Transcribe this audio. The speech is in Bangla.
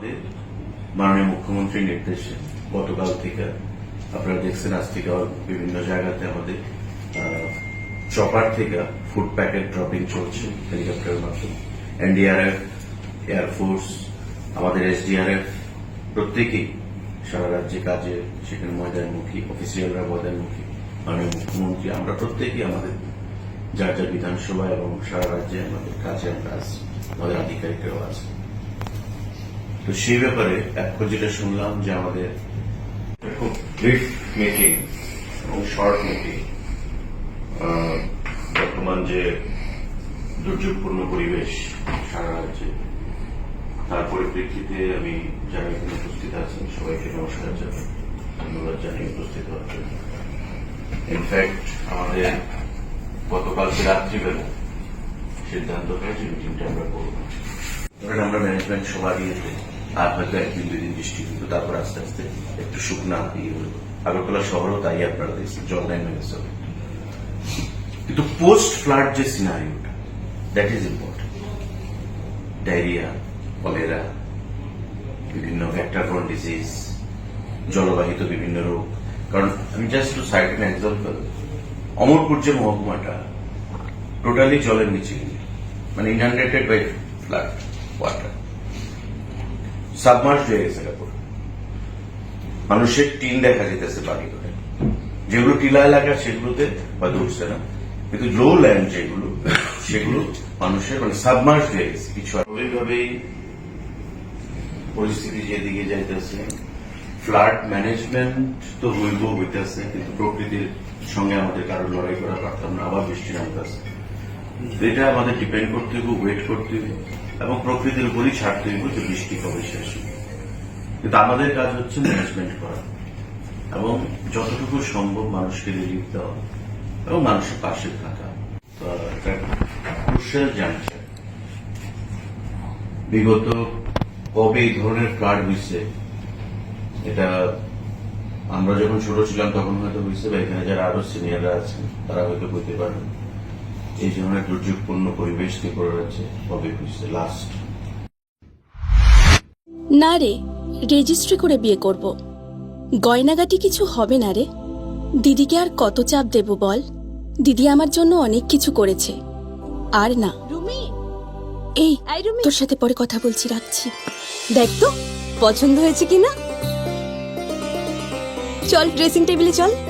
আমাদের মাননীয় মুখ্যমন্ত্রীর নির্দেশে গতকাল থেকে আপনারা দেখছেন, আজ থেকে বিভিন্ন জায়গাতে আমাদের চপার থেকে ফুড প্যাকেট ড্রপিং চলছে হেলিকপ্টারের মাধ্যমে। এনডিআরএফ এয়ারফোর্স আমাদের এসডিআরএফ প্রত্যেকেই সারা রাজ্যে কাজে সেখানে ময়দানমুখী অফিসিয়ালরা ময়দানমুখী, মাননীয় মুখ্যমন্ত্রী, আমরা প্রত্যেকেই আমাদের যার যার বিধানসভা এবং সারা রাজ্যে আমাদের কাজে আমরা আছি আমাদের আধিকারিকরাও আছে তো সেই ব্যাপারে এখন যেটা শুনলাম যে আমাদের খুব ব্রিফ মিটিং এবং শর্ট মিটিং বর্তমান যে দুর্যোগপূর্ণ পরিবেশ সারা রাজ্যে, তার পরিপ্রেক্ষিতে আমি যারা এখানে উপস্থিত আছেন সবাইকে নমস্কার জানাই, ধন্যবাদ জানিয়ে উপস্থিত হওয়ার জন্য। ইনফ্যাক্ট আমাদের গতকালকে রাত্রিবেলা সিদ্ধান্ত হয়েছে মিটিংটা আমরা করব। আমরা ম্যানেজমেন্ট সভা দিয়েছে আর হয়তো একদিন বৃষ্টি কিন্তু তারপর আস্তে আস্তে একটু শুকনা দিয়ে হলো আগরতলা শহরও তাই আপনারা দেখছেন জল কিন্তু পোস্ট ফ্লাড যে সিনারিওটা that is important diarrhoea cholera বিভিন্ন ভ্যাক্টারফোন ডিজিজ জলবাহিত বিভিন্ন রোগ। কারণ আমি just to cite an example Amarpur যে মহকুমাটা টোটালি জলের নিচে মানে inundated by flood water submerge হয়ে গেছে কাপড় মানুষের টিন দেখা যেতেছে বাড়ি করে। যেগুলো টিলা এলাকা সেগুলোতে বা উঠছে না। কিন্তু লো ল্যান্ড যেগুলো, সেগুলো মানুষের মানে সাবমার্জ হয়ে গেছে। কিছু স্বাভাবিকভাবেই পরিস্থিতি যেদিকে যাইতেছে, ফ্লাড ম্যানেজমেন্ট তো হইব হইতেছে, কিন্তু প্রকৃতির সঙ্গে আমাদের কারও লড়াই করা পারতাম না, আবার বৃষ্টি নামতেছে। এটা আমাদের ডিপেন্ড করতে হইব, ওয়েট করতে হইব। এবং প্রকৃতির উপরই ছাড়তে হইব যে বৃষ্টি কবে শেষ কিন্তু আমাদের কাজ হচ্ছে ম্যানেজমেন্ট করা এবং যতটুকু সম্ভব মানুষকে রিলিফ দেওয়া এবং মানুষের পাশে থাকা। ক্রুশিয়াল বিগত কবে এই ধরনের ফ্লাড হয়েছে এটা আমরা যখন ছোট ছিলাম তখন হয়তো হয়েছে বা এখানে যারা আরও সিনিয়ররা আছেন, তারা হয়তো বলতে পারবেন। এই ধরনের দুর্যোগপূর্ণ পরিবেশ ত্রিপুরা রাজ্যে কবে হয়েছে লাস্ট না রে রেজিস্ট্রি করে বিয়ে করব। গয়নাগাটি কিছু হবে না রে। দিদিকে আর কত চাপ দেব বল? দিদি আমার জন্য অনেক কিছু করেছে। আর না। রুমি! এই তোর সাথে পরে কথা বলছি রাখছি। দেখ তো পছন্দ হয়েছে কিনা? চল ড্রেসিং টেবিলে চল।